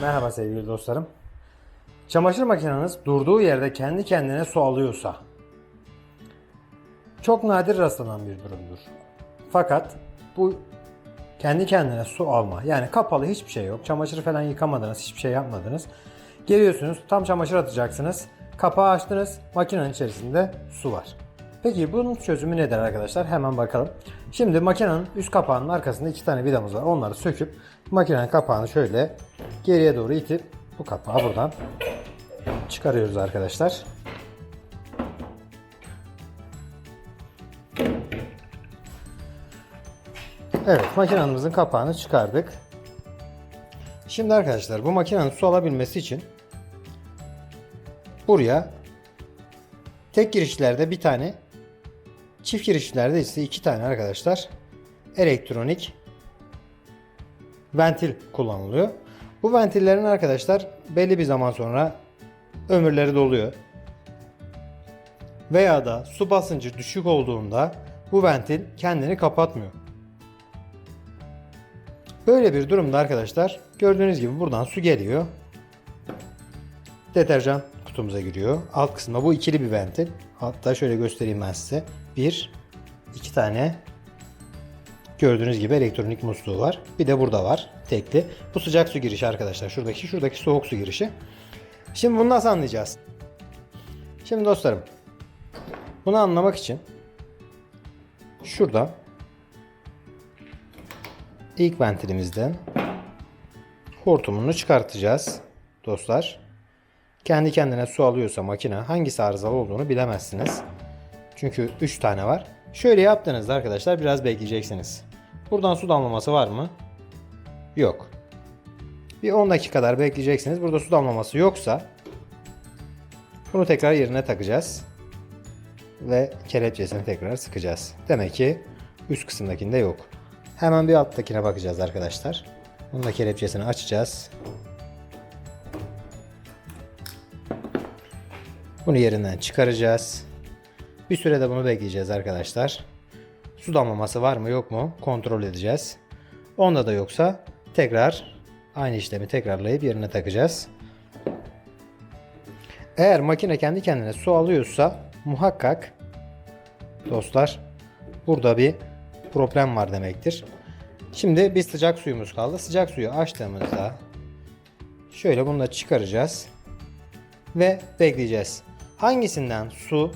Merhaba sevgili dostlarım. Çamaşır makineniz durduğu yerde kendi kendine su alıyorsa çok nadir rastlanan bir durumdur. Fakat bu kendi kendine su alma yani kapalı hiçbir şey yok. Çamaşır falan yıkamadınız, hiçbir şey yapmadınız. Geliyorsunuz tam çamaşır atacaksınız. Kapağı açtınız. Makinenin içerisinde su var. Peki bunun çözümü nedir arkadaşlar? Hemen bakalım. Şimdi makinenin üst kapağının arkasında iki tane vidamız var. Onları söküp makinenin kapağını şöyle geriye doğru itip bu kapağı buradan çıkarıyoruz arkadaşlar. Evet makinamızın kapağını çıkardık. Şimdi arkadaşlar bu makinenin su alabilmesi için buraya tek girişlerde bir tane çift girişlerde ise iki tane arkadaşlar elektronik ventil kullanılıyor. Bu ventillerin arkadaşlar belli bir zaman sonra ömürleri doluyor. Veya da su basıncı düşük olduğunda bu ventil kendini kapatmıyor. Böyle bir durumda arkadaşlar gördüğünüz gibi buradan su geliyor. Deterjan kutumuza giriyor. Alt kısmında bu ikili bir ventil. Hatta şöyle göstereyim ben size. Bir, iki tane gördüğünüz gibi elektronik musluğu var. Bir de burada var tekli. Bu sıcak su girişi arkadaşlar. Şuradaki şuradaki soğuk su girişi. Şimdi bunu nasıl anlayacağız? Şimdi dostlarım bunu anlamak için şurada ilk ventilimizden hortumunu çıkartacağız dostlar. Kendi kendine su alıyorsa makine hangisi arızalı olduğunu bilemezsiniz. Çünkü 3 tane var. Şöyle yaptığınızda arkadaşlar biraz bekleyeceksiniz. Buradan su damlaması var mı? Yok. Bir 10 dakika kadar bekleyeceksiniz. Burada su damlaması yoksa bunu tekrar yerine takacağız. Ve kelepçesini tekrar sıkacağız. Demek ki üst kısımdakinde yok. Hemen bir alttakine bakacağız arkadaşlar. Bunun da kelepçesini açacağız. Bunu yerinden çıkaracağız. Bir sürede bunu bekleyeceğiz arkadaşlar. Su damlaması var mı yok mu kontrol edeceğiz. Onda da yoksa tekrar aynı işlemi tekrarlayıp yerine takacağız. Eğer makine kendi kendine su alıyorsa muhakkak dostlar burada bir problem var demektir. Şimdi bir sıcak suyumuz kaldı. Sıcak suyu açtığımızda şöyle bunu da çıkaracağız ve bekleyeceğiz. Hangisinden su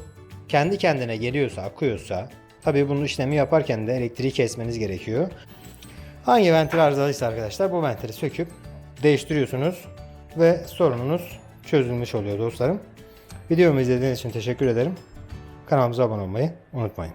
kendi kendine geliyorsa, akıyorsa tabii bunun işlemi yaparken de elektriği kesmeniz gerekiyor. Hangi ventil arızalıysa arkadaşlar bu ventili söküp değiştiriyorsunuz ve sorununuz çözülmüş oluyor dostlarım. Videomu izlediğiniz için teşekkür ederim. Kanalımıza abone olmayı unutmayın.